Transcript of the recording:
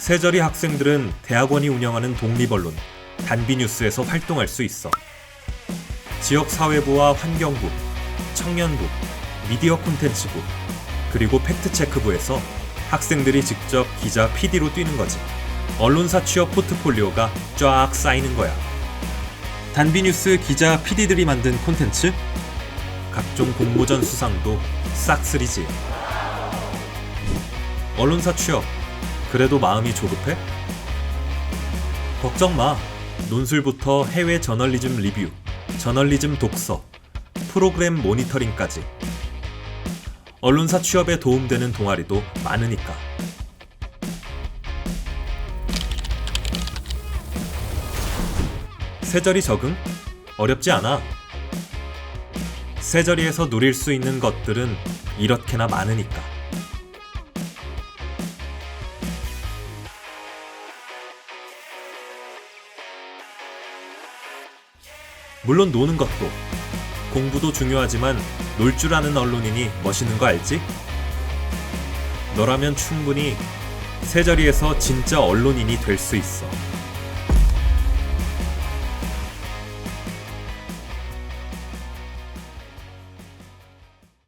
세저리 학생들은 대학원이 운영하는 독립언론 단비뉴스에서 활동할 수 있어. 지역 사회부와 환경부, 청년부, 미디어 콘텐츠부, 그리고 팩트체크부에서 학생들이 직접 기자 PD로 뛰는 거지. 언론사 취업 포트폴리오가 쫙 쌓이는 거야. 단비뉴스 기자 PD들이 만든 콘텐츠? 각종 공모전 수상도 싹쓸이지. 언론사 취업. 그래도 마음이 조급해? 걱정 마. 논술부터 해외 저널리즘 리뷰, 저널리즘 독서, 프로그램 모니터링까지. 언론사 취업에 도움되는 동아리도 많으니까. 세저리 적응? 어렵지 않아. 세저리에서 누릴 수 있는 것들은 이렇게나 많으니까. 물론 노는 것도 공부도 중요하지만 놀 줄 아는 언론인이 멋있는 거 알지? 너라면 충분히 세저리에서 진짜 언론인이 될 수 있어.